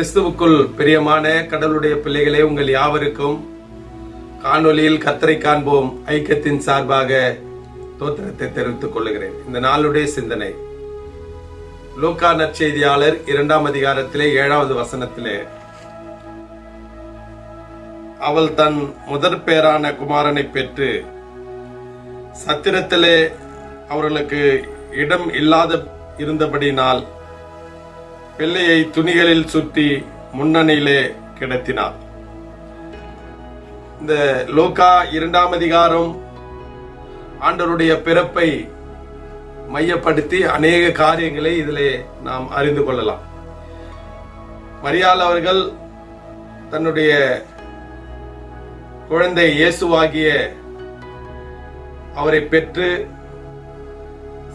கிறிஸ்துவுக்குள் பிரியமான கடவுளுடைய பிள்ளைகளே உங்கள் யாவருக்கும் காணொலியில் கத்தரை காண்போம். ஐக்கியத்தின் சார்பாக தோத்திரத்தை தெரிவித்துக் கொள்கிறேன் இந்த நாளுடைய சிந்தனை. லூக்கா நற்செய்தியாளர் இரண்டாம் அதிகாரத்திலே ஏழாவது வசனத்திலே அவள் தன் முதற் பேரான குமாரனை பெற்று சத்திரத்திலே அவர்களுக்கு இடம் இல்லாத இருந்தபடினால் பிள்ளையை துணிகளில் சுற்றி முன்னணியிலே கிடத்தினார். இந்த லோகா இரண்டாம் அதிகாரம் ஆண்டவருடைய பிறப்பை மையப்படுத்தி அநேக காரியங்களை இதிலே நாம் அறிந்து கொள்ளலாம். மரியாள் அவர்கள் தன்னுடைய குழந்தை இயேசுவாகிய அவரை பெற்று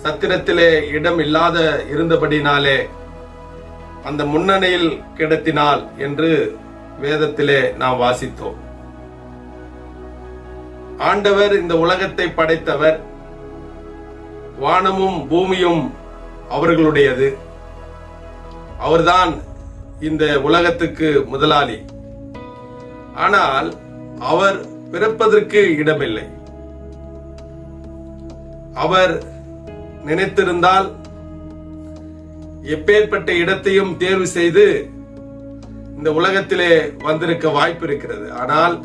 சத்திரத்திலே இடம் இல்லாத இருந்தபடினாலே அந்த முன்னணியில் கிடத்தினாள் என்று வேதத்திலே நாம் வாசித்தோம். ஆண்டவர் இந்த உலகத்தை படைத்தவர். வானமும் பூமியும் அவர்களுடையது. அவர்தான் இந்த உலகத்துக்கு முதலாளி. ஆனால் அவர் பிறப்பதற்கு இடமில்லை. அவர் நினைத்திருந்தால் எப்பேற்பட்ட இடத்தையும் தேர்வு செய்து இந்த உலகத்திலே வந்திருக்க வாய்ப்பு இருக்கிறது. ஆனால்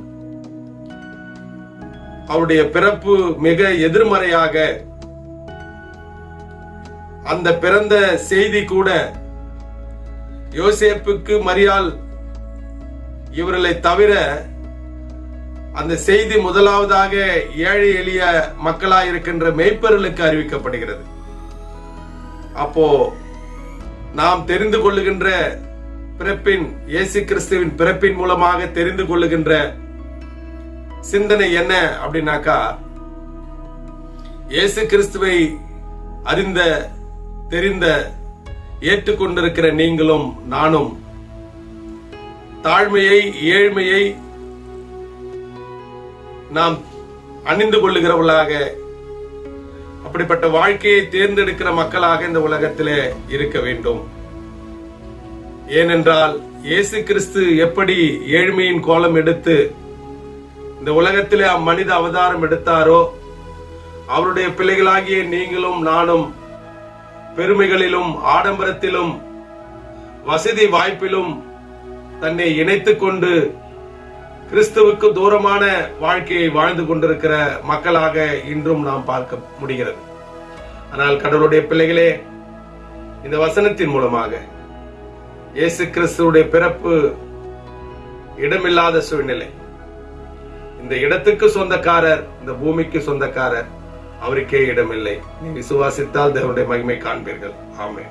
அவருடைய பிறப்பு மிக எதிர்மறையாக அந்த பிறந்த செய்தி கூட யோசேப்புக்கு மரியால் இவர்களை தவிர அந்த செய்தி முதலாவதாக ஏழை எளிய மக்களாயிருக்கின்ற மெய்ப்பர்களுக்கு அறிவிக்கப்படுகிறது. அப்போ நாம் தெரிந்து கொள்ளுகின்ற பிறப்பின் இயேசு கிறிஸ்துவின் பிறப்பின் மூலமாக தெரிந்து கொள்ளுகின்ற சிந்தனை என்ன அப்படின்னாக்கா இயேசு கிறிஸ்துவை அறிந்த தெரிந்த ஏற்றுக்கொண்டிருக்கிற நீங்களும் நானும் தாழ்மையை ஏழ்மையை நாம் அணிந்து கொள்ளுகிறவர்களாக அப்படிப்பட்ட வாழ்க்கையை தேர்ந்தெடுக்கிற மக்களாக இந்த உலகத்திலே இருக்க வேண்டும். ஏனென்றால் இயேசு கிறிஸ்து எப்படி ஏழ்மையின் கோலம் எடுத்து இந்த உலகத்திலே அம்மனித அவதாரம் எடுத்தாரோ அவருடைய பிள்ளைகளாகிய நீங்களும் நானும் பெருமைகளிலும் ஆடம்பரத்திலும் வசதி வாய்ப்பிலும் தன்னை இணைத்துக் கொண்டு கிறிஸ்துவுக்கு தூரமான வாழ்க்கையை வாழ்ந்து கொண்டிருக்கிற மக்களாக இன்றும் நாம் பார்க்க முடிகிறது. ஆனால் கடவுளுடைய பிள்ளைகளே இந்த வசனத்தின் மூலமாக இயேசு கிறிஸ்துவுடைய பிறப்பு இடமில்லாத சூழ்நிலை. இந்த இடத்துக்கு சொந்தக்காரர் இந்த பூமிக்கு சொந்தக்காரர் அவருக்கே இடமில்லை. நீ விசுவாசித்தால் தேவனுடைய மகிமை காண்பீர்கள். ஆமே